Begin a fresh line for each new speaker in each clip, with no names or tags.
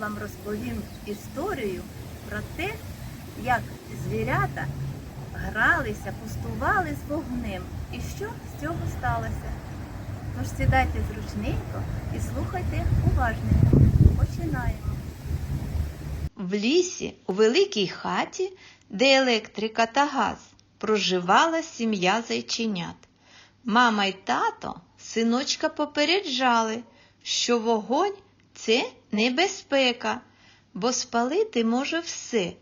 вам розповім історію про те, як звірята гралися, пустували з вогнем і що з цього сталося. Тож сідайте зручненько і слухайте уважненько. Починаємо.
В лісі, у великій хаті, де електрика та газ, проживала сім'я зайченят. Мама й тато синочка попереджали, що вогонь це небезпека, бо спалити може все.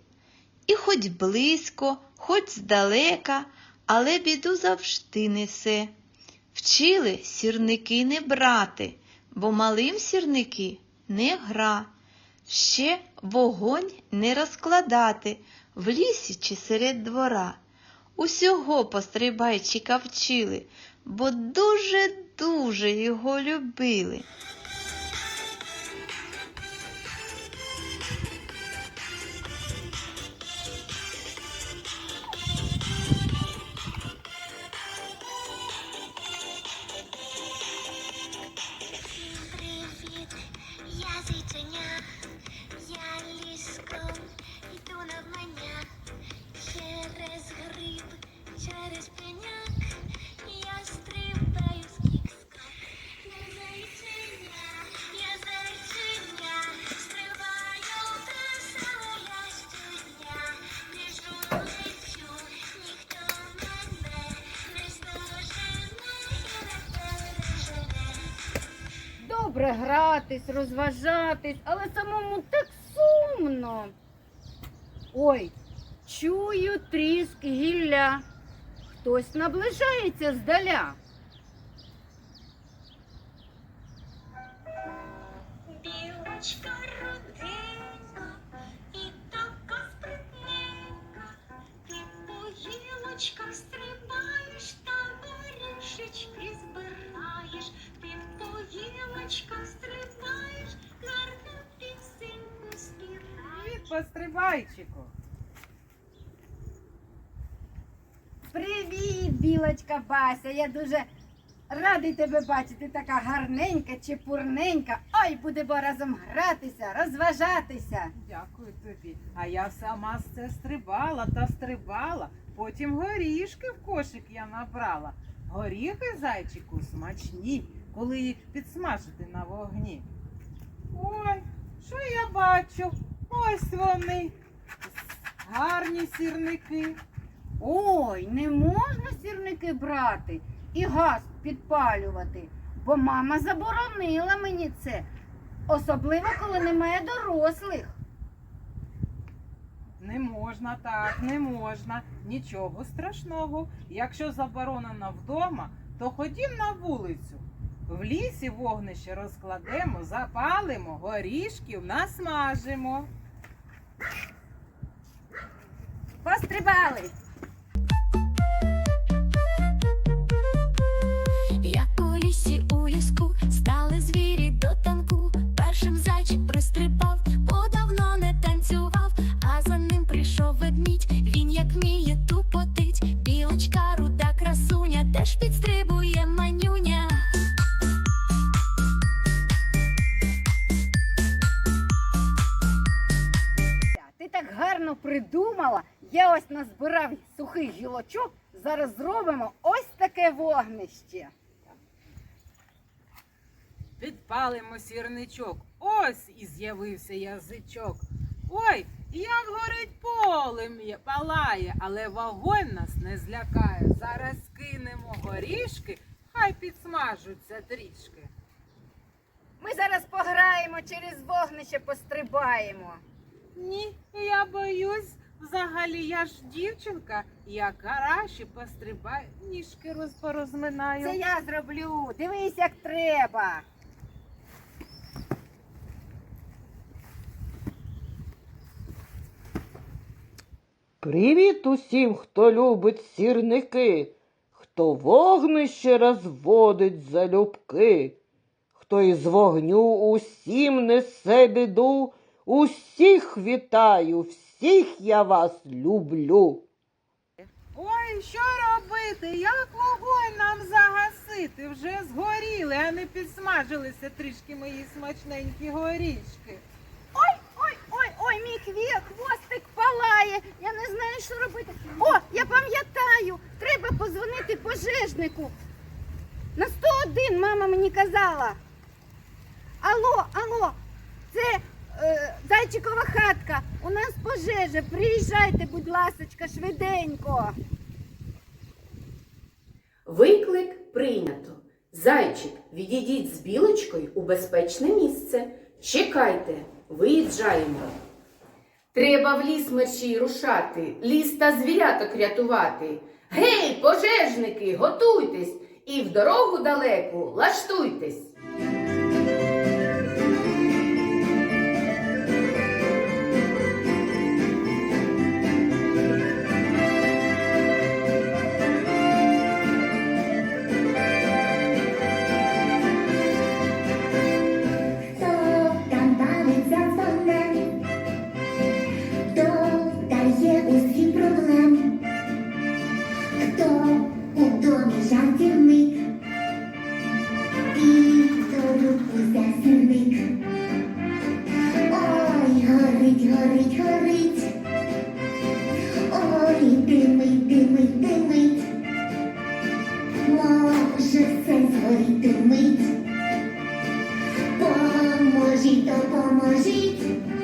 І хоч близько, хоч здалека, але біду завжди несе. Вчили сірники не брати, бо малим сірники не гра. Ще вогонь не розкладати в лісі чи серед двора. Усього пострибайчика вчили, бо дуже-дуже його любили.
Гратись, розважатись, але самому так сумно. Ой, чую тріск гілля. Хтось наближається здаля.
Білочка руденька і така спритненька, ти по гілочках стрибаєш та горішечки збираєш, ти по гілочках стрибаєш,
пострибайчику.
Привіт, білочка Бася. Я дуже радий тебе бачити. Така гарненька, чепурненька. Ой, будемо разом гратися, розважатися.
Дякую тобі. А я сама це стрибала та стрибала. Потім горішки в кошик я набрала. Горіхи зайчику смачні, коли їх підсмажити на вогні. Ой, що я бачу? Ось вони. Гарні сірники.
Ой, не можна сірники брати і газ підпалювати, бо мама заборонила мені це, особливо коли немає дорослих.
Не можна так, не можна. Нічого страшного. Якщо заборонено вдома, то ходім на вулицю. В лісі вогнище розкладемо, запалимо, горішків насмажимо.
Пострибали.
Як у лісі у ліску стали звірі до танку. Першим зайчик пристрибав, бо давно не танцював. А за ним прийшов ведмідь.
Назбирав сухих гілочок. Зараз зробимо ось таке вогнище.
Підпалимо сірничок. Ось і з'явився язичок. Ой, як горить полем'я, палає, але вогонь нас не злякає. Зараз кинемо горішки, хай підсмажуться трішки.
Ми зараз пограємо через вогнище, пострибаємо.
Ні, я боюсь. Взагалі я ж дівчинка, я краще пострибаю, ніжки розпорозминаю.
Це я зроблю. Дивись, як треба.
Привіт усім, хто любить сірники, хто вогнище розводить залюбки, хто із вогню усім несе біду, усіх вітаю. всіх всіх я вас люблю.
Ой, що робити? Як вогонь нам загасити? Вже згоріли, а не підсмажилися трішки мої смачненькі горішки.
Ой, ой, ой, ой, мій квіт, хвостик палає. Я не знаю, що робити. О, я пам'ятаю, треба позвонити пожежнику. На 101 мама мені казала. Алло, алло, це Е, зайчикова хатка, у нас пожежа, приїжджайте, будь ласка, швиденько.
Виклик прийнято. Зайчик, відійдіть з білочкою у безпечне місце. Чекайте, виїжджаємо. Треба в ліс мерщій рушати, ліс та звіряток рятувати. Гей, пожежники, готуйтесь і в дорогу далеку лаштуйтесь.
人と
ともし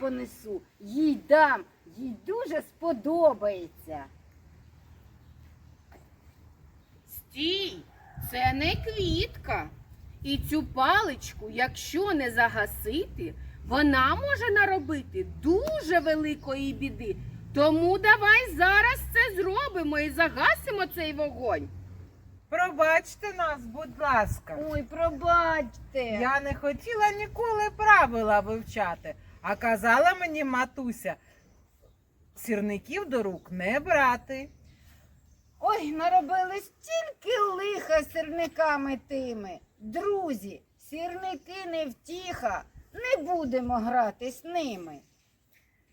понесу, їй дам, їй дуже сподобається. Стій, це не квітка. І цю паличку, якщо не загасити, вона може наробити дуже великої біди. Тому давай зараз це зробимо і загасимо цей вогонь.
Пробачте нас, будь ласка.
Ой, пробачте.
Я не хотіла ніколи правила вивчати, а казала мені матуся, сірників до рук не брати.
Ой, наробили стільки лиха сірниками тими. Друзі, сірники не втіха, не будемо грати з ними.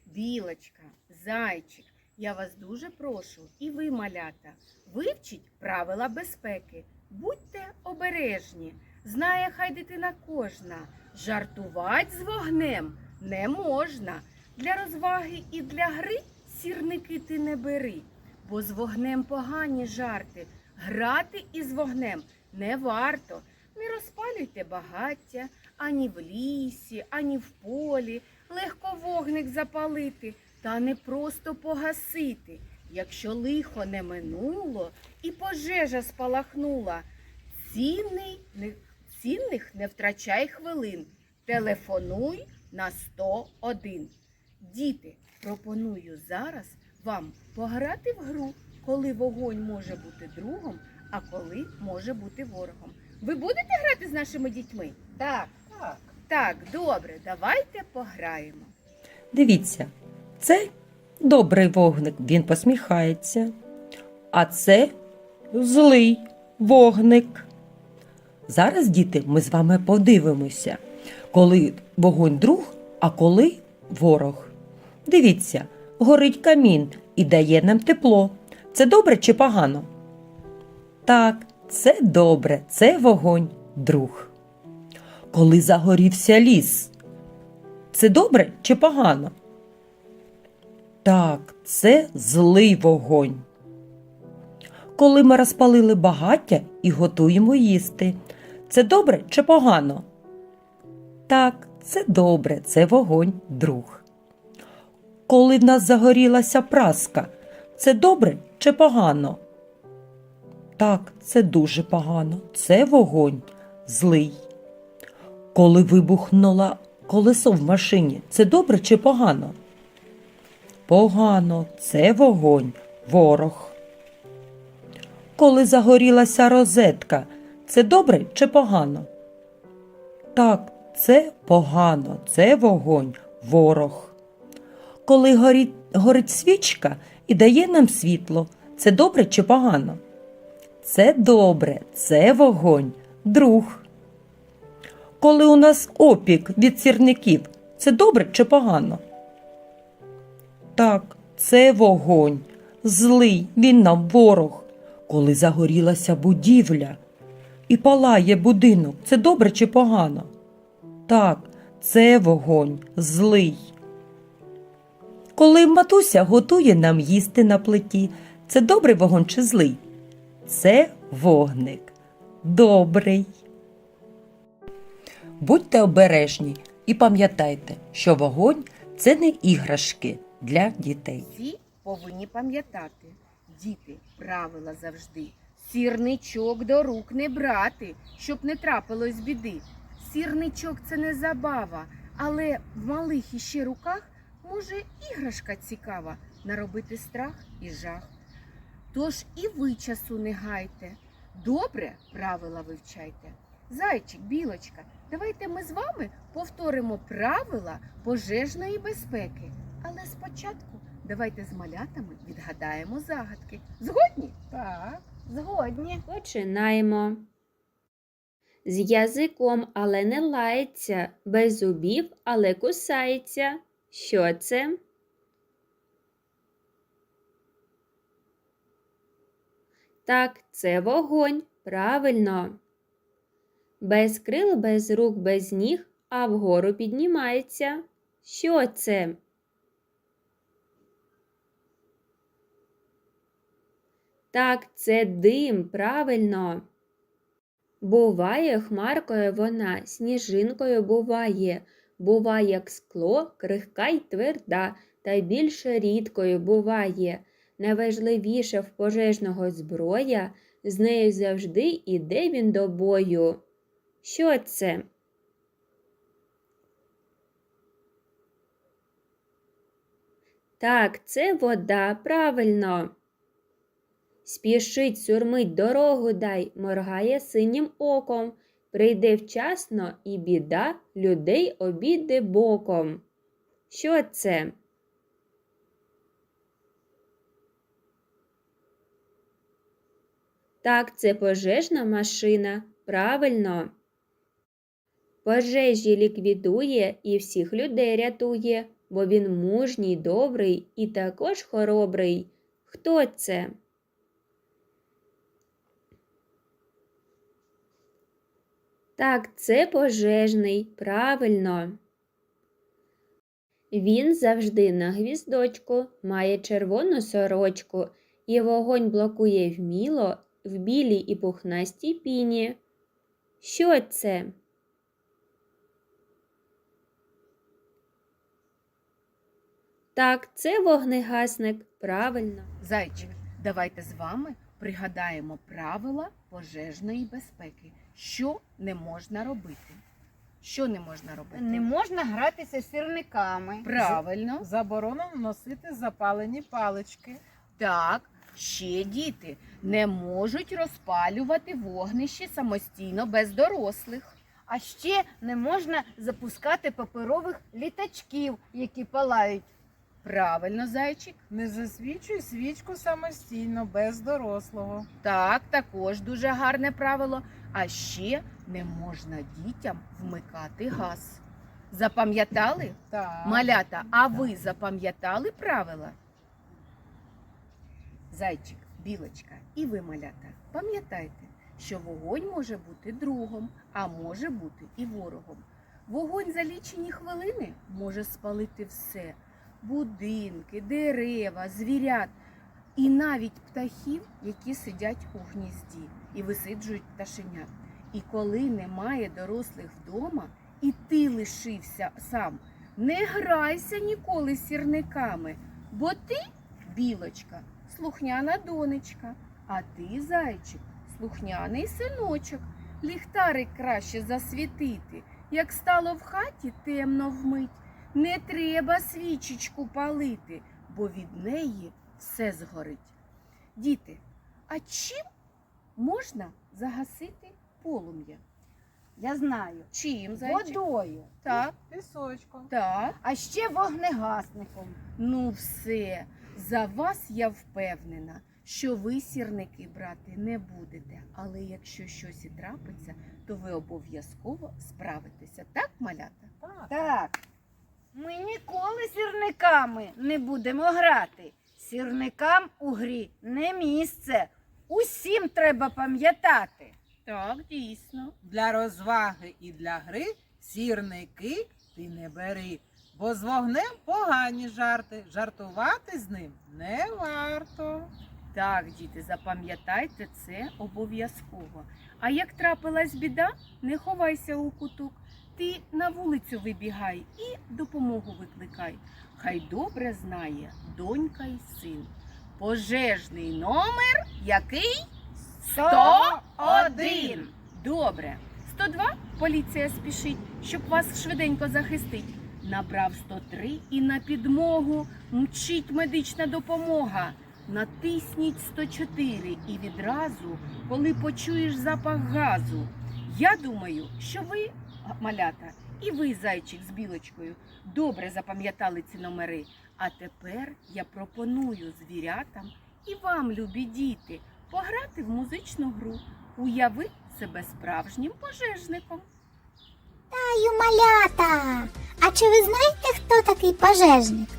Білочка, зайчик, я вас дуже прошу, і ви, малята, вивчіть правила безпеки. Будьте обережні. Знає хай дитина кожна. Жартувати з вогнем не можна. Для розваги і для гри сірники ти не бери, бо з вогнем погані жарти. Грати із вогнем не варто. Не розпалюйте багаття ані в лісі, ані в полі. Легко вогник запалити, та не просто погасити. Якщо лихо не минуло і пожежа спалахнула, цінний, цінних не втрачай хвилин. Телефонуй на 101. Діти, пропоную зараз вам пограти в гру, коли вогонь може бути другом, а коли може бути ворогом. Ви будете грати з нашими дітьми? Так.
Так.
Так, добре, давайте пограємо.
Дивіться, це добрий вогник, він посміхається. А це злий вогник. Зараз, діти, ми з вами подивимося, коли вогонь друг, а коли ворог. Дивіться, горить камін і дає нам тепло. Це добре чи погано? Так, це добре, це вогонь друг. Коли загорівся ліс, це добре чи погано? Так, це злий вогонь. Коли ми розпалили багаття і готуємо їсти, це добре чи погано? Так, це добре, це вогонь друг. Коли в нас загорілася праска, це добре чи погано? Так, це дуже погано, це вогонь злий. Коли вибухнуло колесо в машині, це добре чи погано? Погано, це вогонь, ворог. Коли загорілася розетка, це добре чи погано? Так, це погано, це вогонь, ворог. Коли горить, горить свічка і дає нам світло, це добре чи погано? Це добре, це вогонь, друг. Коли у нас опік від сірників, це добре чи погано? Так, це вогонь, злий, він нам ворог. Коли загорілася будівля і палає будинок, це добре чи погано? Так, це вогонь, злий. Коли матуся готує нам їсти на плиті, це добрий вогонь чи злий? Це вогник. Добрий. Будьте обережні і пам'ятайте, що вогонь це не іграшки для дітей.
Всі повинні пам'ятати, діти, правила завжди. Сірничок до рук не брати, щоб не трапилось біди. Сірничок це не забава, але в малих іще руках може іграшка цікава наробити страх і жах. Тож і ви часу не гайте. Добре правила вивчайте. Зайчик, білочка, давайте ми з вами повторимо правила пожежної безпеки. Але спочатку давайте з малятами відгадаємо загадки. Згодні? Так, згодні.
Починаємо. З язиком, але не лається, без зубів, але кусається. Що це? Так, це вогонь. Правильно. Без крил, без рук, без ніг, а вгору піднімається. Що це? Так, це дим, правильно. Буває, хмаркою вона, сніжинкою буває, Буває, як скло, крихка й тверда, та й більше рідкою буває. Найважливіше в пожежного зброя, з нею завжди іде він до бою. Що це? Так, це вода, правильно. Спішить, сурмить, дорогу дай, моргає синім оком. Прийде вчасно і біда людей обійде боком. Що це? Так, це пожежна машина. Правильно. Пожежі ліквідує і всіх людей рятує, бо він мужній, добрий і також хоробрий. Хто це? Так, це пожежний, правильно. Він завжди на гвіздочку, має червону сорочку, і вогонь блокує вміло в білій і пухнастій піні. Що це? Так, це вогнегасник, правильно.
Зайчик, давайте з вами пригадаємо правила пожежної безпеки. Що не можна робити? Що не можна робити?
Не можна гратися з сірниками.
Правильно.
Заборонено носити запалені палички.
Так, ще діти не можуть розпалювати вогнище самостійно без дорослих.
А ще не можна запускати паперових літачків, які палають.
Правильно, зайчик.
Не засвічуй свічку самостійно, без дорослого.
Так, також дуже гарне правило. А ще не можна дітям вмикати газ. Запам'ятали?
Так.
Малята, а ви запам'ятали правила? Зайчик, білочка і ви, малята, пам'ятайте, що вогонь може бути другом, а може бути і ворогом. Вогонь за лічені хвилини може спалити все: будинки, дерева, звірят і навіть птахів, які сидять у гнізді і висиджують пташенят. І коли немає дорослих вдома, і ти лишився сам, не грайся ніколи сірниками, бо ти, білочка, слухняна донечка, а ти, зайчик, слухняний синочок. Ліхтарик краще засвітити, як стало в хаті темно вмить. Не треба свічечку палити, бо від неї все згорить. Діти, а чим можна загасити полум'я?
Я знаю.
Чим, зайчик?
Водою.
Так,
Пісочком.
так.
А ще вогнегасником.
Ну все, за вас я впевнена, що ви сірники брати не будете. Але якщо щось і трапиться, то ви обов'язково справитеся. Так, малята?
Так.
Так. Ми ніколи сірниками не будемо грати. Сірникам у грі не місце. Усім треба пам'ятати.
Так, дійсно.
Для розваги і для гри сірники ти не бери, бо з вогнем погані жарти. Жартувати з ним не варто.
Так, діти, запам'ятайте це обов'язково. А як трапилась біда, не ховайся у куток. Ти на вулицю вибігай і допомогу викликай. Хай добре знає донька й син. Пожежний номер який? 101. Добре. 102 поліція спішить, щоб вас швиденько захистить. Набрав 103 і на підмогу мчить медична допомога. Натисніть 104 і відразу, коли почуєш запах газу. Я думаю, що ви, малята, і ви, зайчик з білочкою, добре запам'ятали ці номери. А тепер я пропоную звірятам і вам, любі діти, пограти в музичну гру. Уяви себе справжнім пожежником.
Вітаю, малята! А чи ви знаєте, хто такий пожежник?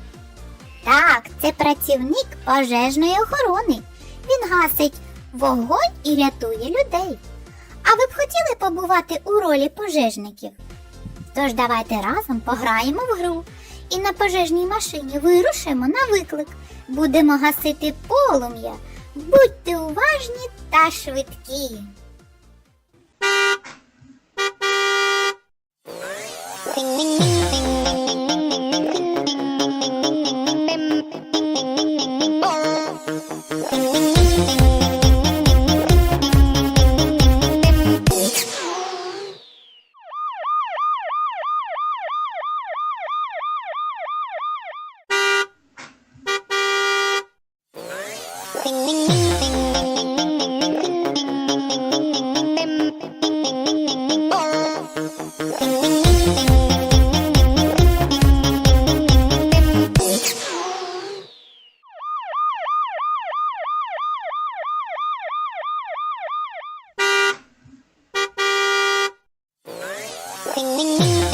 Так, це працівник пожежної охорони. Він гасить вогонь і рятує людей. А ви б хотіли побувати у ролі пожежників? Тож давайте разом пограємо в гру і на пожежній машині вирушимо на виклик. Будемо гасити полум'я. Будьте уважні та швидкі. ding ding ding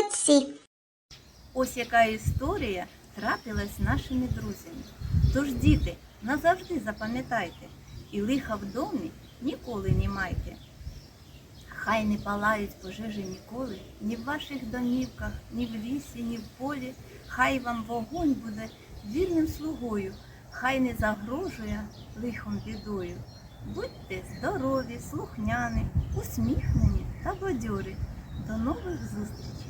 Молодці!
Ось яка історія трапилась з нашими друзями. Тож, діти, назавжди запам'ятайте, і лиха в домі ніколи не майте. Хай не палають пожежі ніколи, ні в ваших домівках, ні в лісі, ні в полі. Хай вам вогонь буде вірним слугою, хай не загрожує лихом бідою. Будьте здорові, слухняні, усміхнені та бадьорі. До нових зустрічей!